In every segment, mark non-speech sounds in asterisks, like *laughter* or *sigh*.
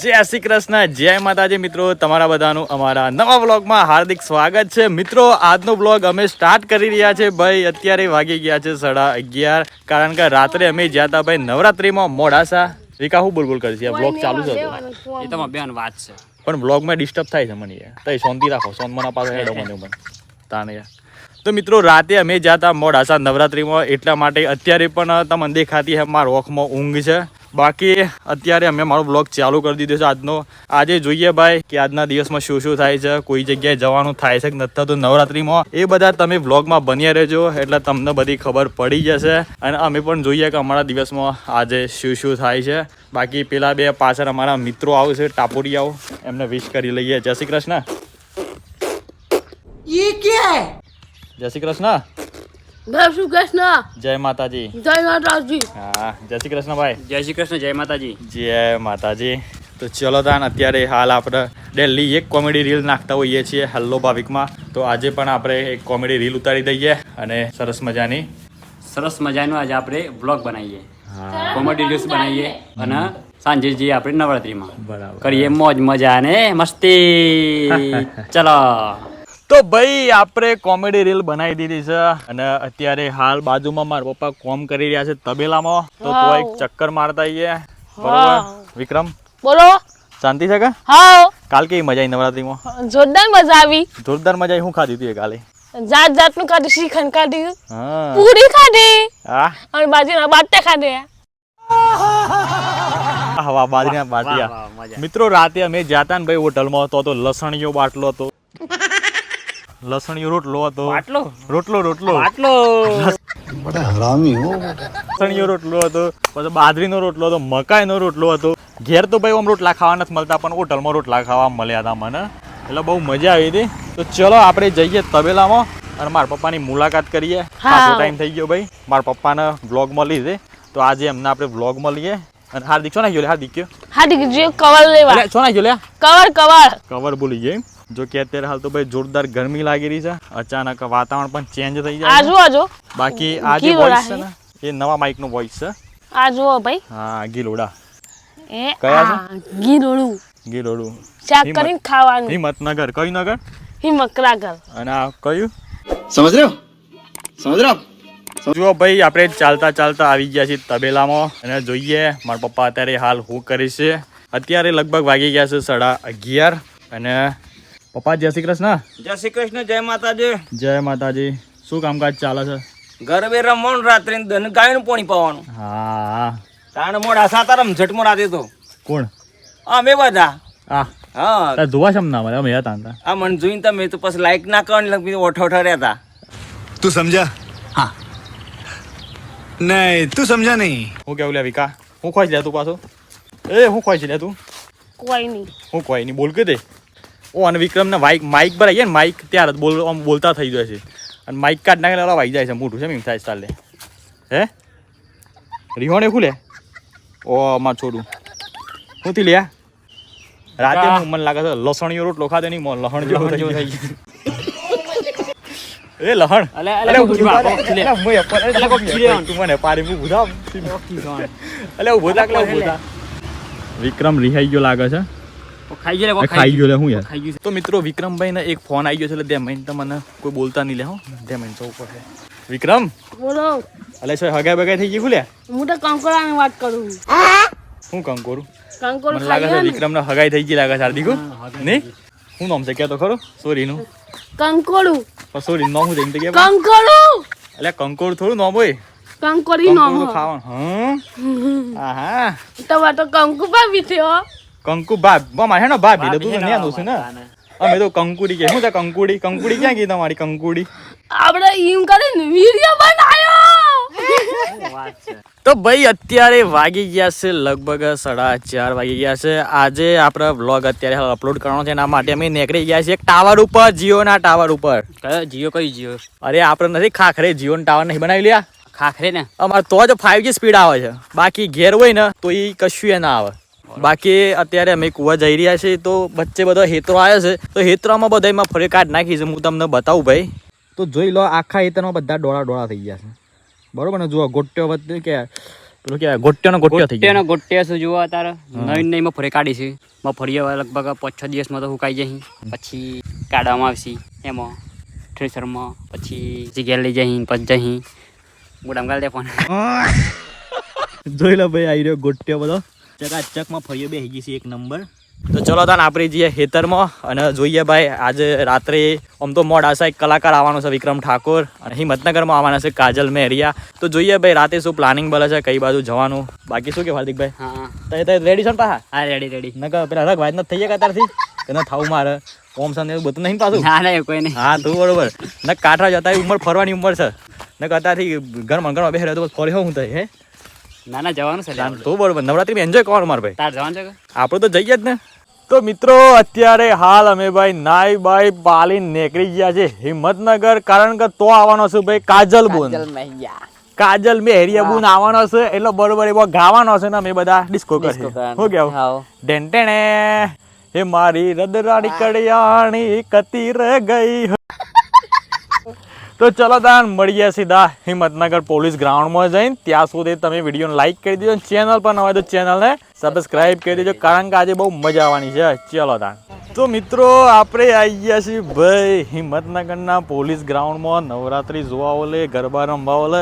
જય શ્રી કૃષ્ણ જય માતાજી મિત્રો તમારા બધાનું અમારા નવા વ્લોગમાં હાર્દિક સ્વાગત છે. મિત્રો આજનો વ્લોગ અમે સ્ટાર્ટ કરી રહ્યા છે. ભાઈ અત્યારે વાગી ગયા છે સાડા અગિયાર કારણ કે રાત્રે અમે જ્યાં હતા ભાઈ નવરાત્રીમાં મોડાસા. વિકા હું બુલબુલ બોલ કરશે? આ વ્લોગ ચાલુ છે એ તમારા બેન વાત છે. પણ બ્લોગમાં ડિસ્ટર્બ થાય છે મને યાર. તઈ શાંતિ રાખો સોન મના પાસે હેડો મને મને. તાને યાર. તો મિત્રો રાતે અમે જ્યાં હતા મોડાસા નવરાત્રીમાં એટલા માટે અત્યારે પણ તમને દેખાતી છે મારા ઓખમાં ઊંઘ છે. બાકી અત્યારે અમે મારો બ્લોગ ચાલુ કરી દીધો છે આજનો. આજે જોઈએ ભાઈ કે આજના દિવસમાં શું શું થાય છે કોઈ જગ્યાએ જવાનું થાય છે કે નથી થતું નવરાત્રિમાં. એ બધા તમે વ્લોગમાં બન્યા રહેજો એટલે તમને બધી ખબર પડી જશે. અને અમે પણ જોઈએ કે અમારા દિવસમાં આજે શું શું થાય છે. બાકી પેલા બે પાછળ અમારા મિત્રો આવશે ટાપોરિયાઓ. એમને વિશ કરી લઈએ. જય શ્રી કૃષ્ણ. જય શ્રી કૃષ્ણ. જય શ્રી કૃષ્ણ. જય માતાજી. જય માતાજી. હા જય શ્રી કૃષ્ણ ભાઈ. જય શ્રી કૃષ્ણ જય માતાજી. જય માતાજી. તો ચલો તાન અત્યારે હાલ આપણે ડેલી એક કોમેડી રીલ નાખતા હોઈએ છીએ હલ્લો ભાવિકમાં. તો આજે પણ આપણે એક કોમેડી રીલ ઉતારી દઈએ અને સરસ મજાની સરસ મજાનો આજે આપણે બ્લોગ બનાવીએ. કોમેડી રીલ્સ બનાવીએ અને સાંજે જઈએ આપણે નવરાત્રીમાં બરાબર. કરીએ મોજ મજા ને મસ્તી. *laughs* ચલો. તો ભાઈ આપણે કોમેડી રીલ બનાવી દીધી છે અને અત્યારે હાલ બાજુમાં મારા પપ્પા કોમ કરી રહ્યા છે તબેલામાં. તો તો એક ચક્કર મારતા આવીએ. બરોબર? વિક્રમ? બોલો. શાંતિ છે કે? હા કાલ કેવી મજા આવી નવરાત્રીમાં? જોરદાર મજા આવી. જોરદાર મજા આવી. હું ખાધી હતી કાલે. જાત જાતનું કાઢી શ્રીખંડ કાઢી હા. પૂરી ખાધી. હા? અને બાજરીના બાટા ખાધે. હવા બાજરીના બાટિયા. મિત્રો રાતે અમે જાતા ને ભાઈ હોટલમાં હતો તો લસણીયો બાટલો હતો. લસણીયો રોટલો હતો. આટલો રોટલો રોટલો. આટલો બડા હરામી હો. લસણીયો રોટલો હતો પછી બાજરીનો રોટલો હતો મકાઈનો રોટલો હતો. ઘેર તો ભાઈ આમ રોટલા ખાવા નથી મળતા પણ હોટલમાં રોટલા ખાવા મળ્યા હતા મને. એટલે બહુ મજા આવી હતી. તો ચલો આપણે જઈએ તબેલામાં અને મારા પપ્પાની મુલાકાત કરીએ. પાછો ટાઈમ થઈ ગયો ભાઈ. મારા પપ્પાને વ્લોગ મળી છે. તો આજે એમને આપણે વ્લોગ મળીએ. અને હાર્દિક છો ને ગયો હાર્દિક ગયો હાર્દિક કવર લેવા. છો ને ગયો કવર કવર કવર ભૂલી ગઈ. જો કે અત્યારે હાલ તો ભાઈ જોરદાર ગરમી લાગી રહી છે. અચાનક વાતાવરણ પણ ચેન્જ થઈ જાય આજુ આજુ બાકી આ જે વોઇસ છે ને એ નવા માઇક નો વોઇસ છે. આ જુઓ ભાઈ. હા ગિલોડા. એ કયા છે ગિલોડું. ગિલોડું. ચાક કરીને ખાવાનું. હિંમતનગર. કયું નગર? હિંમકરાગર અને આ કયું? સમજ રહ્યો? સમજ રહ્યો? જો ભાઈ આપણે ચાલતા ચાલતા આવી ગયા છીએ તબેલામાં. અને જોઈએ મારા પપ્પા અત્યારે હાલ હું કરી છે. અત્યારે લગભગ વાગી ગયા છે સાડા અગિયાર. અને પપ્પા જય શ્રી કૃષ્ણ. જય શ્રી કૃષ્ણ જય માતાજી. જય માતાજી. શું કામકાજ ચાલે છે? ગરબે રમવાનું રાત્રે દન ગાયનું પોણી પાવાનું. હા. તાણ મોડ આશા તારમ ઝટમો રાતે તો. કોણ? મેં બધા. હા. હા ધોવા છમ ના મળે અમે હતા આ મન જોઈને તમે તો પછી લાઈક ના કરો ને લગભગ ઓઠો ઓઠો રહેતા. તું સમજા? હા. નહીં તું સમજા નહીં. હું કેવું લ્યા વિકા? હું ખોઈ લે તું પાછો? એ હું ખોઈ લે તું? કોઈ નહીં. હું કોઈ નહીં. બોલ કે દે? ઓ અને વિક્રમ ને માઇક માઇક પર આવીએ ને માઇક ત્યારે જ બોલ આમ બોલતા થઈ જાય છે. અને માઇક કાઢ નાખે એટલે વાઈ જાય છે મોટું છે એમ થાય ચાલે હે? રિહોણે ખુલે? ઓ માં છોડું. હું થી લ્યા રાતે મને લાગે છે લસણીયો રોટલો ખાધે નહીં લહણ જેવો થઈ ગયું. એ લહણ? અલે, અલે, મુંય પર- અલે, કો ખીલે. તું મને પાડી મુ ઊભું અલે, ઊભો થા, અલે, ઊભો વિક્રમ રિહાઈ ગયો લાગે છે. ખાઈ ગયો ખાઈ ગયો લે હું યાર. ખાઈ ગયું તો મિત્રો વિક્રમભાઈ ને એક ફોન આવી ગયો છે એટલે બે મિનિટ મને કોઈ બોલતા નહીં લે હો. બે મિનિટ જવું પડશે વિક્રમ? બોલો. અલે છો હગાઈ બગાઈ થઈ ગઈ ખુલે હું તો કંકોડાની વાત કરું. હું કંકોરું કંકોડ મને લાગે છે વિક્રમ ને હગાઈ થઈ ગઈ લાગે છે હાર્દિકો નહીં? હું નામ છે? કે તો ખરો? સોરી નું કંકોડું સોરી નામ હું જઈને કે કંકોડું. એટલે કંકોર થોડું નામ હોય. કંકોડી કંકોર નો તો ખાવાનું. હં? *laughs* આહા. તમારે તો કંકુ ભાભી થયો કંકુ બા મામા હે ને બા ભીલે તું ન્યા દોશું ને? અમે તો કંકુડી કે શું છે કંકુડી? કંકુડી ક્યાં ગઈ તમારી કંકુડી? આપણે એમ કરીને વીડિયો બનાવ્યો તો ભાઈ અત્યારે વાગી ગયા છે લગભગ સાડા ચાર વાગી ગયા છે. આજે આપણે વ્લોગ અત્યારે હાલ અપલોડ કરવાનો છે એના માટે અમે નીકળી ગયા છીએ એક ટાવર ઉપર જીઓના ટાવર ઉપર. કયો? જીઓ કઈ જીઓ? અરે આપણે નથી ખાખરે જીઓનો ટાવર નહીં બનાવી લ્યા. ખાખરે ને? અમારે તો જ ફાઈવ જી સ્પીડ આવે છે. બાકી ઘેર હોય ને તો એ કશું એ ના આવે. બાકી અત્યારે અમે કુવા જઈ રહ્યા છીએ તો વચ્ચે બધો હેતરો આવ્યો છે. તો હેતરામાં બધા એમાં ફરી કાઢ નાખી છે હું તમને બતાવું ભાઈ. તો જોઈ લો આખા હેતરમાં બધા ડોળા ડોળા થઈ ગયા છે. બરોબર ને? જુઓ ગોટ્યો બધું કે પેલું કે ગોટ્યોનો ગોટ્યો થઈ ગયો. ગોટ્યો શું જુઓ અત્યારે. નવીન નહીં ફરી કાઢી છે. મફરી હવે લગભગ પાંચ છ દિવસમાં તો સુકાઈ જશે. પછી કાઢવામાં આવશે એમાં થ્રેસરમાં પછી જગ્યા લઈ જઈ પછી જઈ ગોડામ ગાલ દે પણ જોઈ લો ભાઈ આવી રહ્યો ગોટ્યો બધો. ચકાચકમાં ફરીઓ બે ગઈ છે એક નંબર. તો ચલો તાન આપણે જઈએ ખેતરમાં અને જોઈએ ભાઈ આજે રાત્રે આમ તો મોડ આશા એક કલાકાર આવવાનો છે વિક્રમ ઠાકોર અને હિંમતનગરમાં આવવાના છે કાજલ મેરિયા તો જોઈએ ભાઈ રાતે શું પ્લાનિંગ બને છે કઈ બાજુ જવાનું? બાકી શું કે હાર્દિકભાઈ હા તો એ રેડી છો ને પાછા હા રેડી રેડી નકર પેલા રગ વાત નથી થઈ ગયા કતારથી એને થાવું મારે? ઓમ એવું બધું નહીં પાછું? ના ના કોઈ નહીં. હા તું બરોબર. ન કાઠરા જતા ઉંમર ફરવાની ઉંમર છે. ન કતારથી ઘરમાં ઘરમાં બેસે તો ફરી હું થાય હે? ના ના જવાનું છે તો બરોબર. નવરાત્રીમાં એન્જોય કરવાનું મારે ભાઈ. તાર જવાનું છે આપણે તો જઈએ જ ને. તો મિત્રો અત્યારે હાલ અમે ભાઈ નાઈ બાઈ પાલી નીકળી ગયા છે હિંમતનગર. કારણ કે તો આવવાનો છે ભાઈ કાજલ બોન કાજલ મેં હેરિયા બુન આવવાનો છે. એટલે બરોબર એવો ગાવાનો છે ને અમે બધા ડિસ્કો કરીએ. શું કેવું. ઢેંટેણે હે મારી રદરાડી કડિયાણી કતી રે ગઈ તો ચલો તાન મળીએ સીધા હિંમતનગર પોલીસ ગ્રાઉન્ડમાં જઈને. ત્યાં સુધી તમે વિડીયોને લાઈક કરી દેજો ચેનલ પર ન તો ચેનલને સબસ્ક્રાઇબ કરી દેજો, કારણ કે આજે બહુ મજા આવવાની છે. ચલો તાન તો મિત્રો, આપણે આવી ગયા છીએ ભાઈ હિંમતનગરના પોલીસ ગ્રાઉન્ડમાં. નવરાત્રી જોવા ઓલે, ગરબા રમવા ઓલે.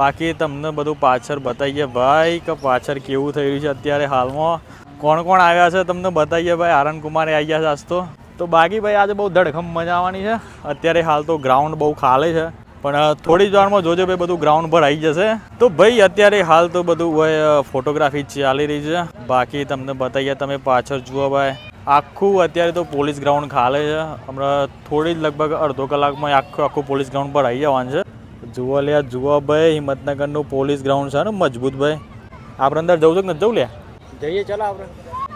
બાકી તમને બધું પાછળ બતાવીએ. ભાઈ, કે પાછળ કેવું થઈ રહ્યું છે અત્યારે હાલમાં? કોણ કોણ આવ્યા છે? તમને બતાવીએ ભાઈ. આરણ કુમારે આવી ગયા છે આજ તો. તો બાકી ભાઈ આજે બહુ ધડખમ મજા આવવાની છે. અત્યારે હાલ તો ગ્રાઉન્ડ બહુ ખાલે છે. પણ થોડી જ વારમાં જોજો ભાઈ બધું ગ્રાઉન્ડ પર આવી જશે. તો ભાઈ અત્યારે હાલ તો બધું હોય ફોટોગ્રાફી ચાલી રહી છે. બાકી તમને બતાવીએ તમે પાછળ જુઓ ભાઈ. આખું અત્યારે તો પોલીસ ગ્રાઉન્ડ ખાલે છે. હમણાં થોડી જ લગભગ અડધો કલાકમાં આખું આખું પોલીસ ગ્રાઉન્ડ પર આવી જવાનું છે. જુઓ લ્યા જુઓ ભાઈ હિંમતનગરનું પોલીસ ગ્રાઉન્ડ છે ને મજબૂત ભાઈ. આપણે અંદર જવું છે કે નથી જવું લે જઈએ ચલો આપણે.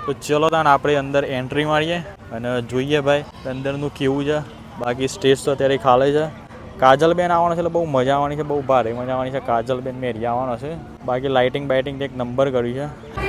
તો ચલો તાન આપણે અંદર એન્ટ્રી મારીએ. અને જોઈએ ભાઈ અંદરનું કેવું છે? બાકી સ્ટેજ તો અત્યારે ખાલે છે. કાજલબેન આવવાનું છે એટલે બહુ મજા આવવાની છે, બહુ ભારે મજા આવવાની છે. કાજલબેન મેરી આવવાનો છે. બાકી લાઇટિંગ બાઇટિંગ એક નંબર કર્યું છે.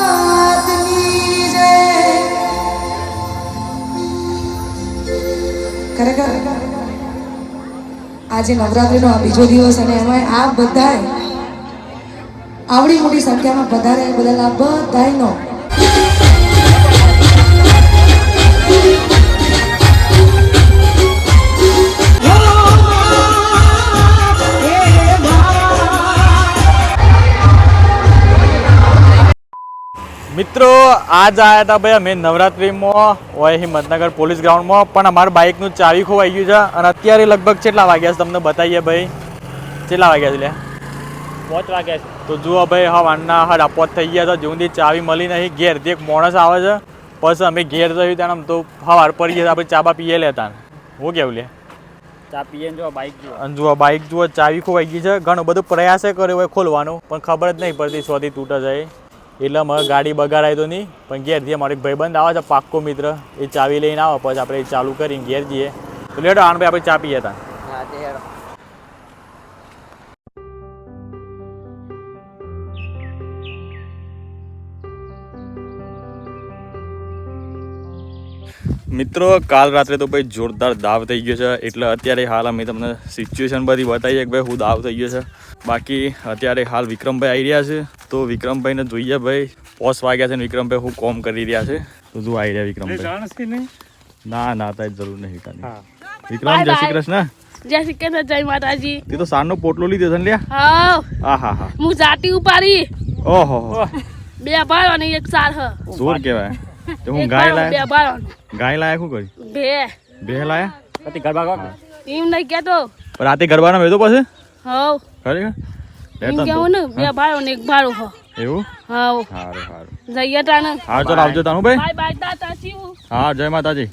માતની જય ખરેખર આજે નવરાત્રિનો આ બીજો દિવસ અને એમાં આ બધાય, આવડી મોટી સંખ્યામાં પધારે બદલ આ બધાયનો મિત્રો આજ આવ્યા હતા ભાઈ અમે નવરાત્રીમાં હોય હિંમતનગર પોલીસ ગ્રાઉન્ડમાં પણ અમારા બાઇકનું ચાવી ખોવાઈ ગયું છે અને અત્યારે લગભગ કેટલા વાગ્યા છે તમને બતાવીએ ભાઈ? કેટલા વાગ્યા છે લે પાંચ વાગ્યા છે. તો જુઓ ભાઈ હા વાનના હાડા પોત થઈ ગયા હતા જેવું ચાવી મળી નહીં. ઘેરથી એક માણસ આવે છે પછી અમે ઘેર જયું ત્યાં આમ તો હવાર પડી ગયા આપણે ચાબા પીએ લેતા હું કેવું લે ચા પીએ જો બાઈક જુઓ. અને જુઓ બાઇક જુઓ ચાવી ખોવાઈ ગઈ છે. ઘણો બધો પ્રયાસે કર્યો હોય ખોલવાનો પણ ખબર જ નહીં પડતી શોધી તૂટે જાય. એટલે અમારે ગાડી બગાડાય તો નહીં, પણ ઘેરથી અમારો એક ભાઈબંધ આવે છે, પાક્કો મિત્ર. એ ચાવી લઈને આવે, પછી આપણે એ ચાલુ કરીને ઘેર જઈએ. તો લેટો આણ ભાઈ આપણે ચા પીએ હતા મિત્રો કાલ રાત્રે તો ભાઈ જોરદાર દાવ થઈ ગયો છે. એટલે અત્યારે હાલ અમે તમને સિચ્યુએશન બધી બતાવીએ કે ભાઈ હું દાવ થઈ ગયો છે. બાકી અત્યારે હાલ વિક્રમભાઈ આવી રહ્યા છે. તો વિક્રમભાઈને જોઈએ ભાઈ પોસ વાગ્યા છે ને વિક્રમભાઈ હું કોમ કરી રહ્યા છે. તો શું આવી રહ્યા વિક્રમભાઈ. ના ના તારી જરૂર નહીં તારી વિક્રમ જય શ્રી. કૃષ્ણ. જય શ્રી કૃષ્ણ જય માતાજી. તે તો સારનો પોટલો લીધો છે ને લ્યા? હા. હા હા હું. જાતી ઉપાડી. ઓહો હો. બે ભાઈ અને એક સાર હ. જોર કેવાય *laughs* તો હું ગાય ભાડો બે લાયા ગાય લાયા શું કરી? બે. બે લાયા? પતિ ગરબા ગો ટીમ નઈ કેતો પણ રાતે ગરબાના મેં તો પાસે હવ. ખરેખર એમ લેતા ને કેવું ને બે ને એક બારો હો. એવું? હવ. સારું સારું જઈએ તાને. હા ચાલ આવજો તાનું ભાઈ. બાય બાય તાતા શિવ. હા જય માતાજી.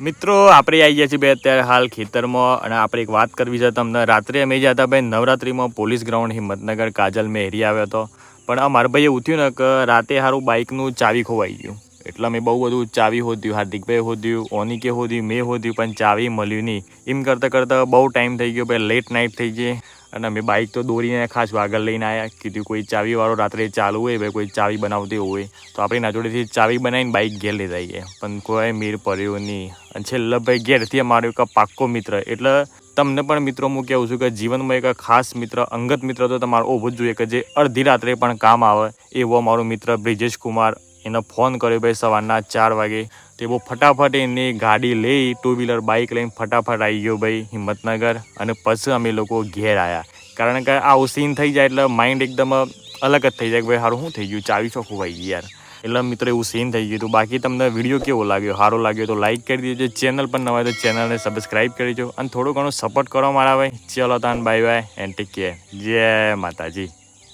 મિત્રો આપણે આવી ગયા છીએ બે અત્યારે હાલ ખેતરમાં અને આપણે એક વાત કરવી છે તમને. રાત્રે અમે જતા ભાઈ નવરાત્રિમાં પોલીસ ગ્રાઉન્ડ હિંમતનગર કાજલ મેં એરિયા આવ્યો હતો. પણ આ મારા ભાઈએ ઉઠ્યું ને કે રાતે સારું બાઇકનું ચાવી ખોવાઈ ગયું. એટલે મેં બહુ બધું ચાવી હોદ્યું હાર્દિકભાઈ હોદ્યું, ઓનિકે હોદ્યું, મેં હોદ્યું, પણ ચાવી મળ્યું નહીં. એમ કરતાં કરતાં બહુ ટાઈમ થઈ ગયો, ભાઈ લેટ નાઇટ થઈ ગઈ. અને અમે બાઇક તો દોરીને ખાસ આગળ લઈને આવ્યા કીધું કોઈ ચાવીવાળો રાત્રે ચાલુ હોય, ભાઈ કોઈ ચાવી બનાવતી હોય. તો આપણે એના જોડેથી ચાવી બનાવીને બાઇક ઘેર લેતા આવીએ પણ કોઈ મીર પડ્યો નહીં. અને છેલ્લે ભાઈ ઘેરથી અમારો એક પાક્કો મિત્ર. એટલે તમને પણ મિત્રો હું કહેવું છું કે જીવનમાં એક ખાસ મિત્ર, અંગત મિત્ર તો તમારો હોવો જ જોઈએ કે જે અડધી રાત્રે પણ કામ આવે. એવો મારો મિત્ર બ્રિજેશ કુમાર, એને ફોન કર્યો ભાઈ સવારના ચાર વાગે. તે બહુ ફટાફટ એની ગાડી લઈ ટુ વ્હીલર બાઇક લઈને ફટાફટ આવી ગયો ભાઈ હિંમતનગર અને પછી અમે લોકો ઘેર આવ્યા કારણ કે આવું સીન થઈ જાય એટલે માઇન્ડ એકદમ અલગ જ થઈ જાય કે ભાઈ સારું શું થઈ ગયું? ચાવી ચોખ્ખું ભાઈ યાર. એટલે મિત્રો એવું સીન થઈ ગયું હતું. બાકી તમને વીડિયો કેવો લાગ્યો? સારો લાગ્યો તો લાઈક કરી દેજો. ચેનલ પણ નવા તો ચેનલને સબસ્ક્રાઈબ કરી દેજો. અને થોડું ઘણું સપોર્ટ કરો મારા ભાઈ. ચલો તાન bye bye and take care જય માતાજી.